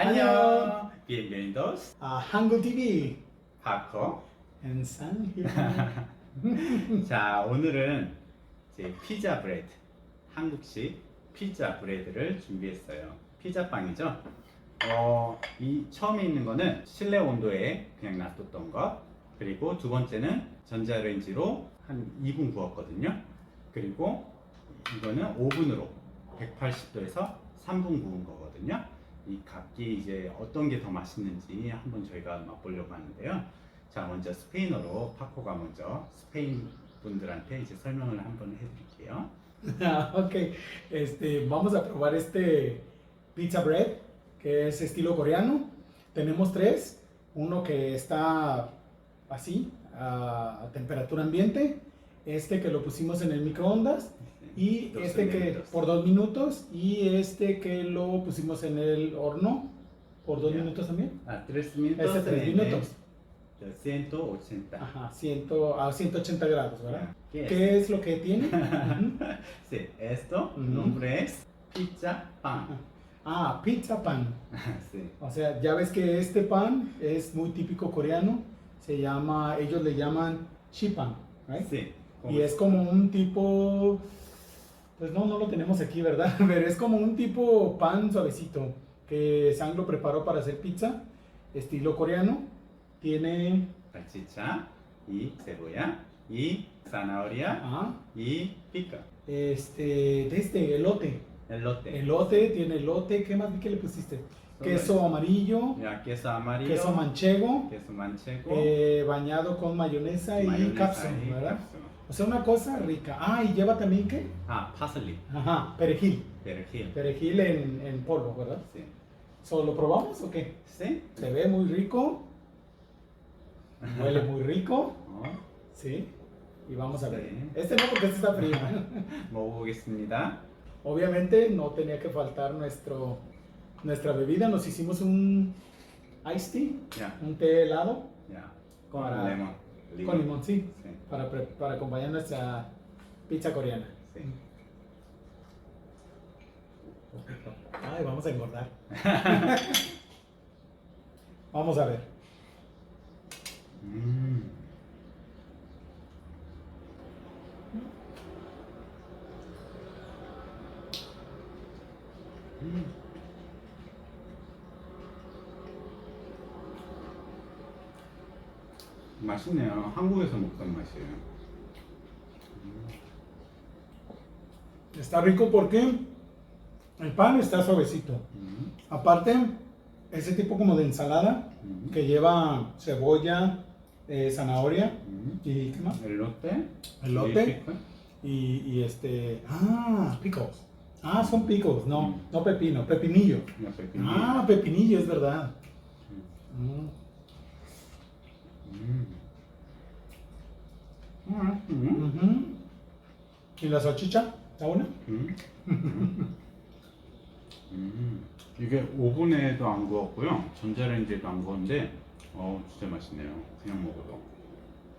안녕. Bienvenidos 아, 한국 TV 파커. and San here. 자 오늘은 이제 피자 브레드 한국식 피자 브레드를 준비했어요. 피자 빵이죠. 어, 이 처음에 있는 거는 실내 온도에 그냥 놔뒀던 것. 그리고 두 번째는 전자레인지로 한 2분 구웠거든요. 그리고 이거는 오븐으로 180도에서 3분 구운 거거든요. 이 각기 이제 어떤 게 더 맛있는지 한번 저희가 맛보려고 하는데요. 자, 먼저 스페인어로 파코가 먼저 스페인 분들한테 이제 설명을 한번 해드릴게요. Ah, ok, este, vamos a probar este pizza bread que es estilo coreano. Tenemos tres, uno que está así a temperatura ambiente, este que lo pusimos en el microondas y 12 este que por dos minutos y este que lo pusimos en el horno por dos Ya. minutos también. 아, 3 minutos. Este tres minutos. el 180. Ajá, ciento, a 180 grados, ¿verdad? ¿Qué es? ¿Qué es lo que tiene? Sí, esto Ujú. nombre es pizza pan. Ah, pizza pan. sí. O sea, ya ves que este pan es muy típico coreano. Se llama, ellos le llaman chipan, right? Sí. Y es como un tipo, pues no, no lo tenemos aquí, ¿verdad? Pero es como un tipo pan suavecito que Sang lo preparó para hacer pizza, estilo coreano. Tiene, salchicha y cebolla y zanahoria ah, y pica. este, este elote. Elote. Elote, tiene elote, ¿qué más que le pusiste? Queso amarillo, Ya, queso amarillo. queso manchego, queso manchego. eh, bañado con mayonesa, y y ¿verdad? O sea, una cosa rica. Ah, y lleva también qué? Ah, parsley. Ajá, perejil. Perejil. Perejil en, en polvo, ¿verdad? Sí. So, ¿Lo probamos o qué? Sí. Se ve muy rico. Huele muy rico. Ah. Sí. Y vamos a ver. Este no, porque este está frío. Obviamente no tenía que faltar nuestro, nuestra bebida. Nos hicimos un iced tea, yeah. un té helado. Yeah. Con, con limón. Con limón, sí. sí. Para, para, acompañar nuestra pizza coreana. Sí. Ay, vamos a engordar. vamos a ver. Mm. Mm. 맛있네요. 한국에서 먹던 맛이에요. Está rico porque el pan está suavecito. 음. Aparte, ese tipo como de ensalada 음. que lleva cebolla, eh, zanahoria 음. y ¿qué más? 엘로테. Elote. 피클. Y, y este, ah, pickles. Ah, son pickles, no, Mm. no pepino, pepinillo. 야, 페피니. Ah, pepinillo, es verdad. Mm. 음. 음. 음. Ujú. ¿Y la salchicha? ¿Está buena? 음. 음. 이게 오븐에도 안 구웠고요. 전자레인지에도 안 구웠는데 어 진짜 맛있네요. 그냥 먹어도.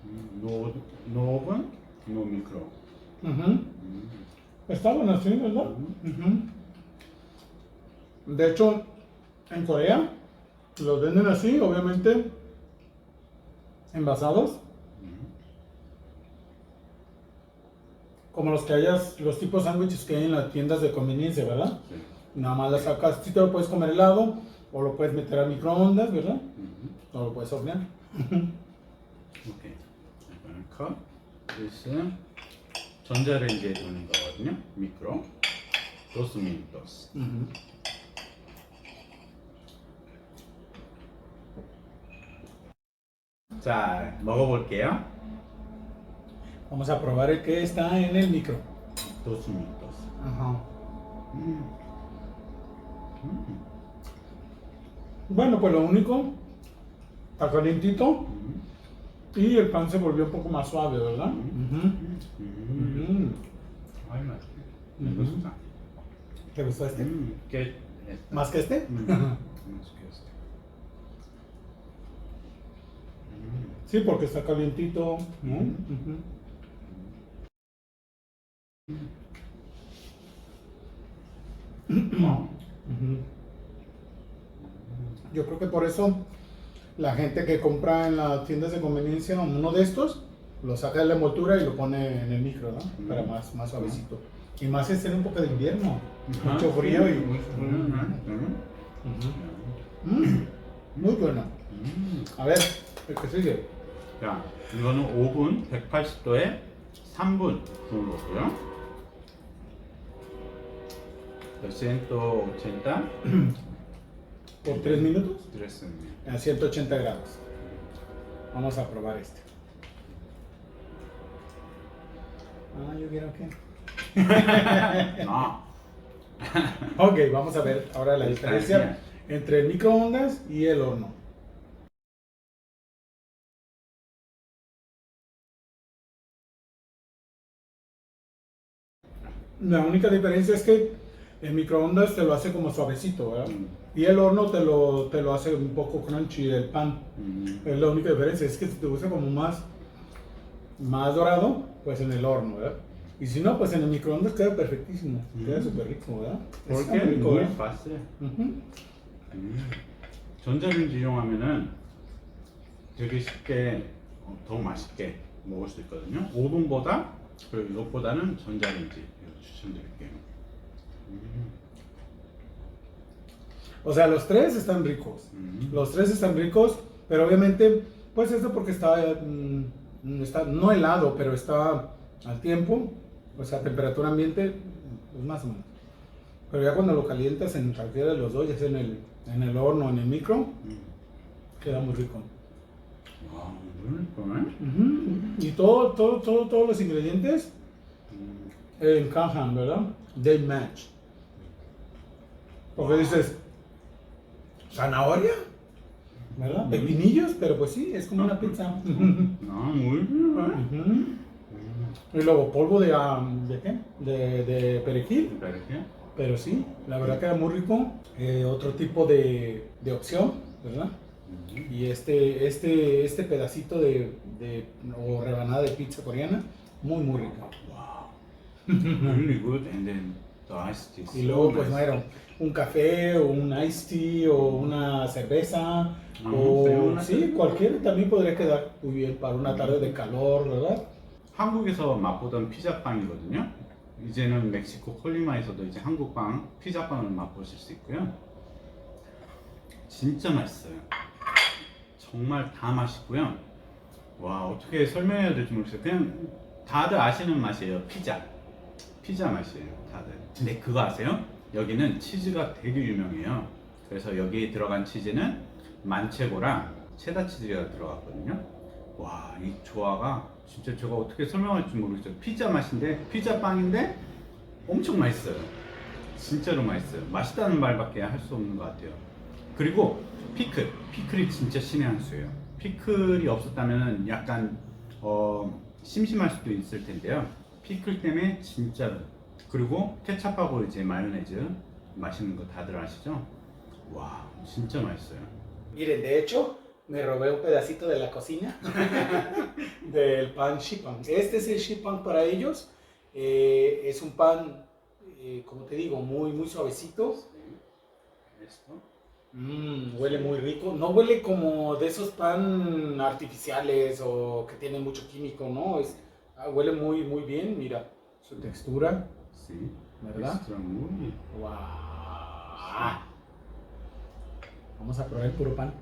음, 노, 노 오븐, 노 미크로. Ujú. 음. Está buena, sí, ¿verdad? Ujú. De hecho, en Corea los venden así, obviamente, envasados, como los que hayas, los tipos sándwiches que hay en las tiendas de conveniencia, ¿verdad? 네. Nada más las sacas, si te lo puedes comer helado, o lo puedes meter al microondas, ¿verdad? 음. O lo puedes hornear. 오케이. 이거는 컵. 그래서 전자레인지에 두는 거거든요. 미크로. 도스 미니토스. Ujú. 자, 먹어볼게요. Vamos a probar el que está en el micro. Dos minutos. Ajá. Mm. Bueno, pues lo único, está calientito y el pan se volvió un poco más suave, ¿verdad? Mm. Ay, más. Me gusta. ¿Te gustó este? Mm, ¿Qué? Este. ¿Más que este? Más que este. Sí, porque está calientito. ¿no? Ujú. Yo creo que por eso la gente que compra en las tiendas de conveniencia uno de estos, lo saca de la envoltura y lo pone en el micro, ¿no? Mm. Para más, más suavecito. Y más es en un poco de invierno. Ajá, Mucho frío y... Mucho frío, ajá, Ujú. Mm, muy bueno. 음. A ver, el que sigue. 자, 이거는 5분 180도에 3분 구운 거고요. los 180. ¿Por 3 minutos? 3 minutos. A 180 grados. Vamos a probar este. Ah, yo quiero que. no. ok, vamos a ver ahora la diferencia entre el microondas y el horno. La única diferencia es que el microondas te lo hace como suavecito, ¿verdad? 음, Y el horno te lo, te lo hace un poco crunchy el pan. 음. Es la única diferencia, es que si te gusta como más, más dorado, pues en el horno, ¿verdad? Y si no, pues en el microondas queda perfectísimo, queda Mm. súper rico, ¿verdad? Está porque muy rico, muy ¿verdad? fácil. Ujú. 음. 전자레인지 이용하면은 되게 쉽게 어, 더 맛있게 먹을 수 있거든요. 오븐보다 그리고 이것보다는 전자레인지 이거 추천드릴게요. O sea, los tres están ricos. Los tres están ricos, pero obviamente, pues esto porque mm, mm, está, no helado, pero está al tiempo, o sea, temperatura ambiente, pues más o menos. Pero ya cuando lo calientas en cualquiera de los dos, ya sea en el, en el horno, en el micro, queda muy rico. Rico. Y todo, todo, todo, todos los ingredientes encajan, ¿verdad? They match. Porque dices, ¿zanahoria? ¿Verdad? Pepinillos, pero pues sí, es como una pizza. No, muy bien, ¿eh? Y luego polvo de, um, ¿de qué? De, de perejil. perejil. Pero sí, la verdad que era muy rico. Eh, otro tipo de, de opción, ¿verdad? Y este, este, este pedacito de, o rebanada de pizza coreana, muy, muy rica. Wow. really good. And then iced tea. Y luego, pues, nice. bueno, un café o un iced tea o una cerveza Ah, o una sí, cerveza. cualquiera también podría quedar muy bien para una tarde de calor, ¿verdad? 한국에서 맛보던 피자빵이거든요. 이제는 멕시코 콜리마에서도 이제 한국 빵, 피자빵을 맛보실 수 있고요. 진짜 맛있어요. 정말 다 맛있고요. 와 어떻게 설명해야 될지 모르겠어요. 그냥 다들 아시는 맛이에요. 피자. 피자 맛이에요. 다들. 근데 그거 아세요? 여기는 치즈가 되게 유명해요. 그래서 여기 들어간 치즈는 만체고랑 체다 치즈가 들어갔거든요. 와, 이 조화가 진짜 제가 어떻게 설명할지 모르겠어요. 피자 맛인데, 피자 빵인데 엄청 맛있어요. 진짜로 맛있어요. 맛있다는 말밖에 할 수 없는 것 같아요. 그리고 피클, 피클이 진짜 신의 한 수예요. 피클이 없었다면 약간 어, 심심할 수도 있을 텐데요. 피클 때문에 진짜로. 그리고 케찹하고 이제 마요네즈 맛있는 거 다들 아시죠? 와, 진짜 맛있어요. Miren, de hecho, me robé un pedacito de la cocina del pan shipan. Este es el shipan para ellos. Eh, es un pan, eh, como te digo, muy, muy suavecito. Esto. Mm, huele muy rico. No huele como de esos pan artificiales o que tienen mucho químico, ¿no? Es, ah, huele muy, muy bien. Mira, su textura, Sí. ¿verdad? Extra muy. ¡Wow! Vamos a probar el puro pan.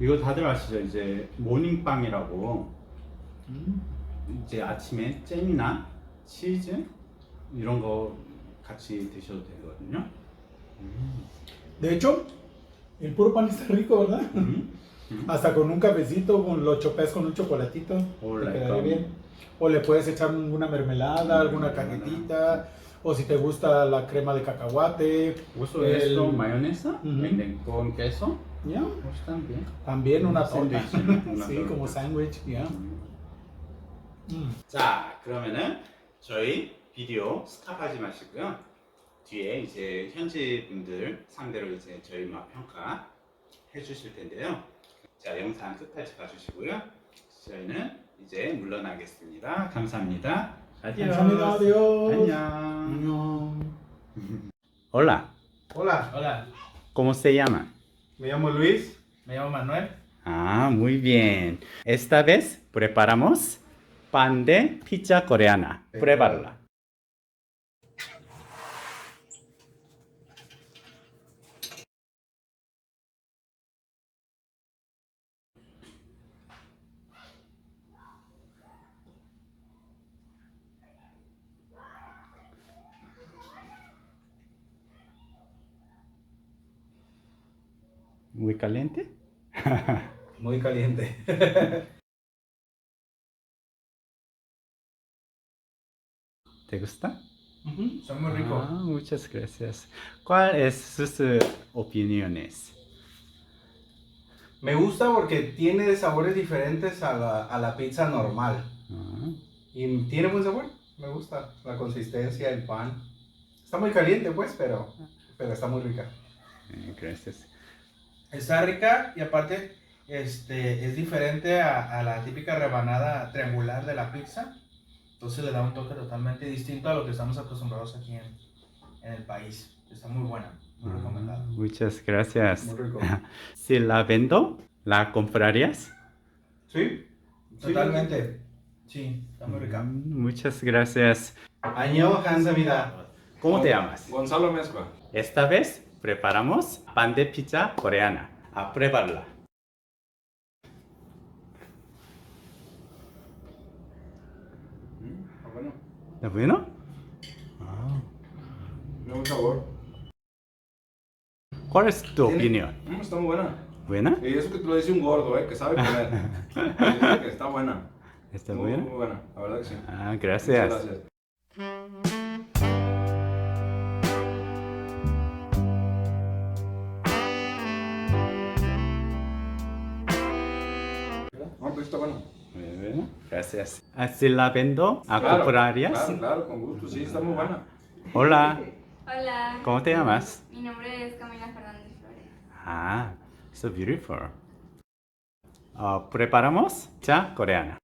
이거 다들 아시죠? 이제 모닝빵이라고 Mm. 이제 아침에 잼이나 치즈 이런 거 같이 드셔도 되거든요. De hecho, el puro pan está rico, ¿verdad? 음. Hasta con un cafecito, con, lo chopeas con un chocolatito. O te like quedaría um, bien. O le puedes echar una mermelada, alguna cajetita. O si te gusta la crema de cacahuate. Uso El- esto mayonesa Ujú. venden con queso. ¿Ya? Pues también. También una Un torta. sándwich, una sí, torta. como sándwich, ¿ya? 음. Mm. 자, 그러면은 저희 비디오 스탑하지 마시고요. 뒤에 이제 현지 분들 상대로 이제 저희 맛 평가 해주실 텐데요. 자, 영상 끝까지 봐주시고요. 저희는 이제 물러나겠습니다. 감사합니다. 아디오스. 감사합니다. adiós. 안녕. 안녕. Hola. Hola. Hola. ¿Cómo se llama? Me llamo Luis. Me llamo Manuel. Ah, muy bien. Esta vez preparamos pan de pizza coreana. Pruébala. Muy caliente. Muy caliente. ¿Te gusta? Son muy ricos. Ah, muchas gracias. ¿Cuáles sus eh, opiniones? Me gusta porque tiene sabores diferentes a la, a la pizza normal. Ah, Y tiene buen sabor. Me gusta la consistencia, el pan. Está muy caliente, pues, pero, pero está muy rica. eh, gracias. Está rica y aparte este, es diferente a, a la típica rebanada triangular de la pizza. Entonces le da un toque totalmente distinto a lo que estamos acostumbrados aquí en, en el país. Está muy buena, muy Ah, recomendada. muchas gracias. Muy rico. Si la vendo, ¿la comprarías? ¿Sí? Totalmente. Sí, está muy rica. Mm, Muchas gracias. Año Hansamida. ¿Cómo te llamas? Gonzalo Mezcua. Esta vez preparamos pan de pizza coreana. A probarla. Ah, bueno, ¿Está bueno? Ah. buen sabor. ¿Cuál es tu Tiene- opinión? Mm, está muy buena. ¿Buena? Y eso que te lo dice un gordo, ¿eh? Que sabe comer. Que está buena. ¿Está muy, buena? Muy buena, la verdad que sí. Ah, Muchas gracias. gracias. Gracias. Ah, Si la vendo, ¿a Claro, comprarías? Claro, claro, con gusto. Sí, está muy buena. Hola, Hola. ¿cómo te llamas? Mi nombre es Camila Fernández Flores. Ah, so beautiful. Ah, preparamos cha coreana.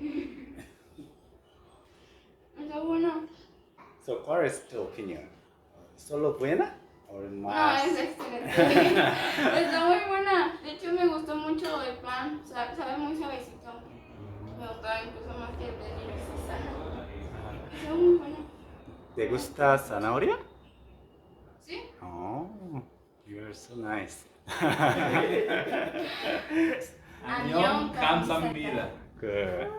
Está bueno. So, ¿cuál es tu opinión? ¿Solo buena o No, más? es excelente. Está muy buena. De hecho, me gustó mucho el pan. Sa- Sabe muy suavecito. Me gustó incluso más que el de Little Caesar. Está muy bueno. ¿Te gusta zanahoria? ¿Sí? Oh, you're so nice. Annyeong, 감사합니다. Good.